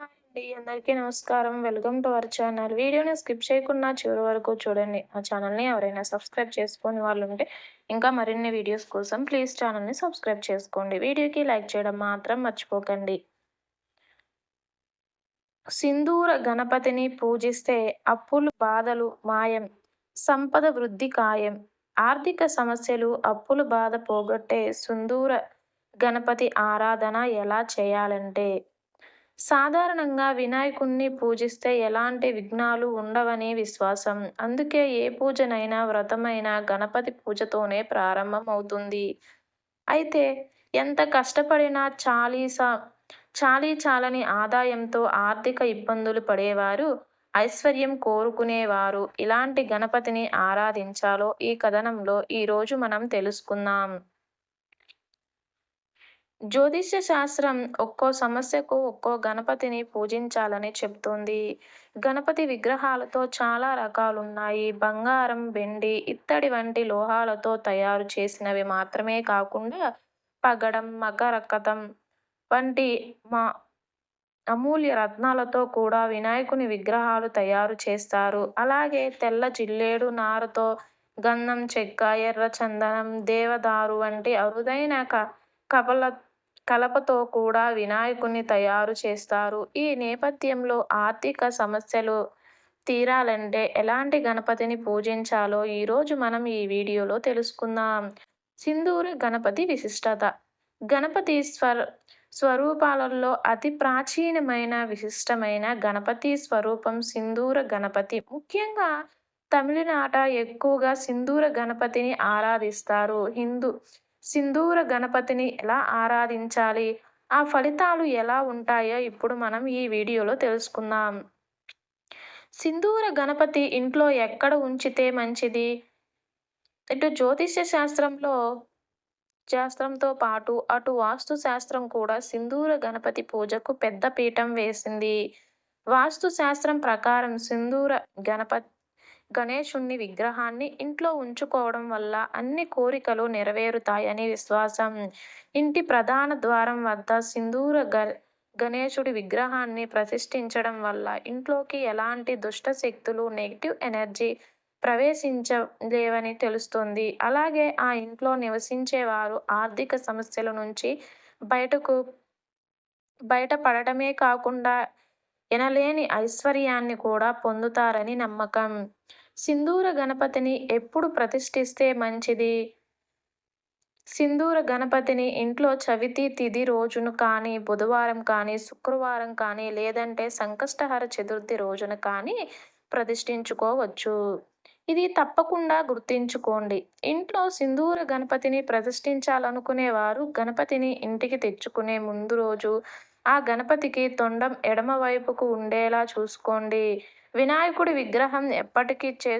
అండి అందరికీ నమస్కారం. Welcome to our channel. వీడియోని స్కిప్ చేయకుండా చివరి వరకు చూడండి. మా ఛానల్ని ఎవరైనా సబ్స్క్రైబ్ చేసుకుని వాళ్ళు ఉంటే ఇంకా మరిన్ని వీడియోస్ కోసం ప్లీజ్ ఛానల్ని సబ్స్క్రైబ్ చేసుకోండి. వీడియోకి లైక్ చేయడం మాత్రం మర్చిపోకండి. సింధూర గణపతిని పూజిస్తే అప్పులు బాధలు మాయం సంపద వృద్ధి ఖాయం ఆర్థిక సమస్యలు అప్పులు బాధ పోగొట్టే సింధూర గణపతి ఆరాధన ఎలా చేయాలంటే సాధారణంగా వినాయకుణ్ణి పూజిస్తే ఎలాంటి విఘ్నాలు ఉండవని విశ్వాసం. అందుకే ఏ పూజనైనా వ్రతమైనా గణపతి పూజతోనే ప్రారంభమవుతుంది. అయితే ఎంత కష్టపడినా చాలీస చాలీ చాలని ఆదాయంతో ఆర్థిక ఇబ్బందులు పడేవారు ఐశ్వర్యం కోరుకునేవారు. ఇలాంటి గణపతిని ఆరాధించాలో ఈ కథనంలో ఈరోజు మనం తెలుసుకుందాం. జ్యోతిష్య శాస్త్రం ఒక్కో సమస్యకు ఒక్కో గణపతిని పూజించాలని చెప్తుంది గణపతి విగ్రహాలతో చాలా రకాలున్నాయి. బంగారం వెండి ఇత్తడి వంటి లోహాలతో తయారు చేసినవి మాత్రమే కాకుండా పగడం మకరకతం వంటి మా అమూల్య రత్నాలతో కూడా వినాయకుని విగ్రహాలు తయారు చేస్తారు. అలాగే తెల్ల జిల్లేడు నారతో గంధం చెక్క ఎర్ర చందనం దేవదారు వంటి అరుదైన క కపల కలపతో కూడా వినాయకుని తయారు చేస్తారు. ఈ నేపథ్యంలో ఆర్థిక సమస్యలు తీరాలంటే ఎలాంటి గణపతిని పూజించాలో ఈరోజు మనం ఈ వీడియోలో తెలుసుకుందాం. సింధూర గణపతి విశిష్టత. గణపతి స్వర స్వరూపాలలో అతి ప్రాచీనమైన విశిష్టమైన గణపతి స్వరూపం సింధూర గణపతి. ముఖ్యంగా తమిళనాట ఎక్కువగా సింధూర గణపతిని ఆరాధిస్తారు. హిందూ సింధూర గణపతిని ఎలా ఆరాధించాలి? ఆ ఫలితాలు ఎలా ఉంటాయో ఇప్పుడు మనం ఈ వీడియోలో తెలుసుకుందాం. సింధూర గణపతి ఇంట్లో ఎక్కడ ఉంచితే మంచిది? ఇటు జ్యోతిష్య శాస్త్రంలో శాస్త్రంతో పాటు అటు వాస్తు శాస్త్రం కూడా సింధూర గణపతి పూజకు పెద్ద పీఠం వేసింది. వాస్తు శాస్త్రం ప్రకారం సింధూర గణపతి గణేశుణ్ణి విగ్రహాన్ని ఇంట్లో ఉంచుకోవడం వల్ల అన్ని కోరికలు నెరవేరుతాయని విశ్వాసం. ఇంటి ప్రధాన ద్వారం వద్ద సింధూర గ గణేశుడి విగ్రహాన్ని ప్రతిష్ఠించడం వల్ల ఇంట్లోకి ఎలాంటి దుష్ట శక్తులు నెగిటివ్ ఎనర్జీ ప్రవేశించలేవని తెలుస్తుంది. అలాగే ఆ ఇంట్లో నివసించేవారు ఆర్థిక సమస్యల నుంచి బయటకు బయటపడటమే కాకుండా ఎనలేని ఐశ్వర్యాన్ని కూడా పొందుతారని నమ్మకం. సింధూర గణపతిని ఎప్పుడు ప్రతిష్ఠిస్తే మంచిది? సింధూర గణపతిని ఇంట్లో చవితి తిథి రోజును కానీ బుధవారం కానీ శుక్రవారం కానీ లేదంటే సంకష్టహర చతుర్థి రోజున కానీ ప్రతిష్ఠించుకోవచ్చు. ఇది తప్పకుండా గుర్తుంచుకోండి. ఇంట్లో సింధూర గణపతిని ప్రతిష్ఠించాలనుకునేవారు గణపతిని ఇంటికి తెచ్చుకునే ముందు రోజు ఆ గణపతికి తొండం ఎడమ వైపుకు ఉండేలా చూసుకోండి. వినాయకుడి విగ్రహం ఎప్పటికీ చే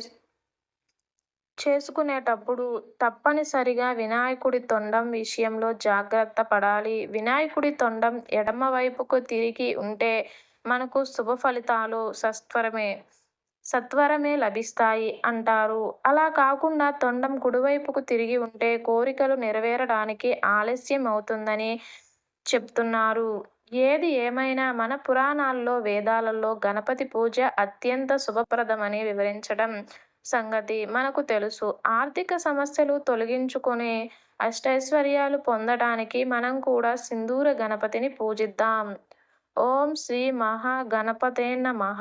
చేసుకునేటప్పుడు తప్పనిసరిగా వినాయకుడి తొండం విషయంలో జాగ్రత్త పడాలి. వినాయకుడి తొండం ఎడమ వైపుకు తిరిగి ఉంటే మనకు శుభ ఫలితాలు సత్వరమే సత్వరమే లభిస్తాయి అంటారు. అలా కాకుండా తొండం కుడివైపుకు తిరిగి ఉంటే కోరికలు నెరవేరడానికి ఆలస్యం అవుతుందని చెప్తున్నారు. ఏది ఏమైనా మన పురాణాల్లో వేదాలలో గణపతి పూజ అత్యంత శుభప్రదమని వివరించడం సంగతి మనకు తెలుసు. ఆర్థిక సమస్యలు తొలగించుకునే అష్టైశ్వర్యాలు పొందడానికి మనం కూడా సింధూర గణపతిని పూజిద్దాం. ఓం శ్రీ మహా గణపతే నమః.